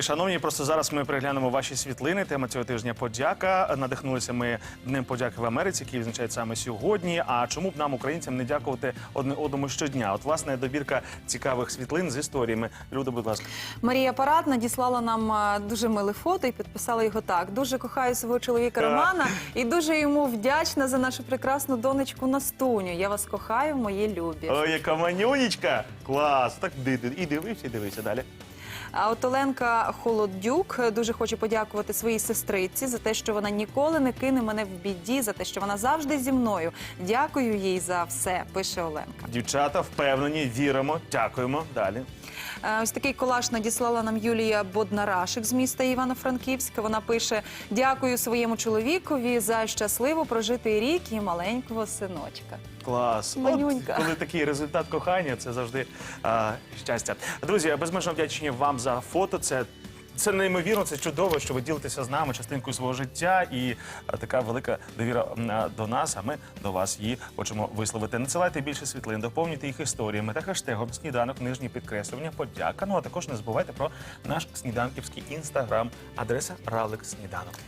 Шановні, просто зараз ми переглянемо ваші світлини. Тема цього тижня подяка. Надихнулися ми Днем подяки в Америці, який відзначають саме сьогодні. А чому б нам, українцям, не дякувати одне одному щодня? От власне добірка цікавих світлин з історіями. Люда, будь ласка. Марія Парад надіслала нам дуже миле фото і підписала його так. Дуже кохаю свого чоловіка Так. Романа і дуже йому вдячна за нашу прекрасну донечку Настуню. Я вас кохаю, мої любі. Ой, яка манюнічка! Клас! Так ди- ди- і дивився, і дивився далі. От Оленка Холодюк дуже хоче подякувати своїй сестриці за те, що вона ніколи не кине мене в біді, за те, що вона завжди зі мною. Дякую їй за все. Пише Оленка. Дівчата впевнені, віримо, дякуємо. Далі. Е, Ось такий колаж надіслала нам Юлія Боднарашик з міста Івано-Франківська. Вона пише: дякую своєму чоловікові за щасливо прожитий рік і маленького синочка. Клас. Манюнька. От, коли такий результат кохання, це завжди а, щастя. Друзі, безмежно вдячні вам за фото. Це. Це неймовірно, це чудово, що ви ділитеся з нами частинкою свого життя, і а, така велика довіра а, до нас. А ми до вас її хочемо висловити. Надсилайте більше світлин, доповнюйте їх історіями та хештегом сніданок нижні підкреслення. Подяка. Ну а також не забувайте про наш сніданківський інстаграм, адреса Ралик Сніданок.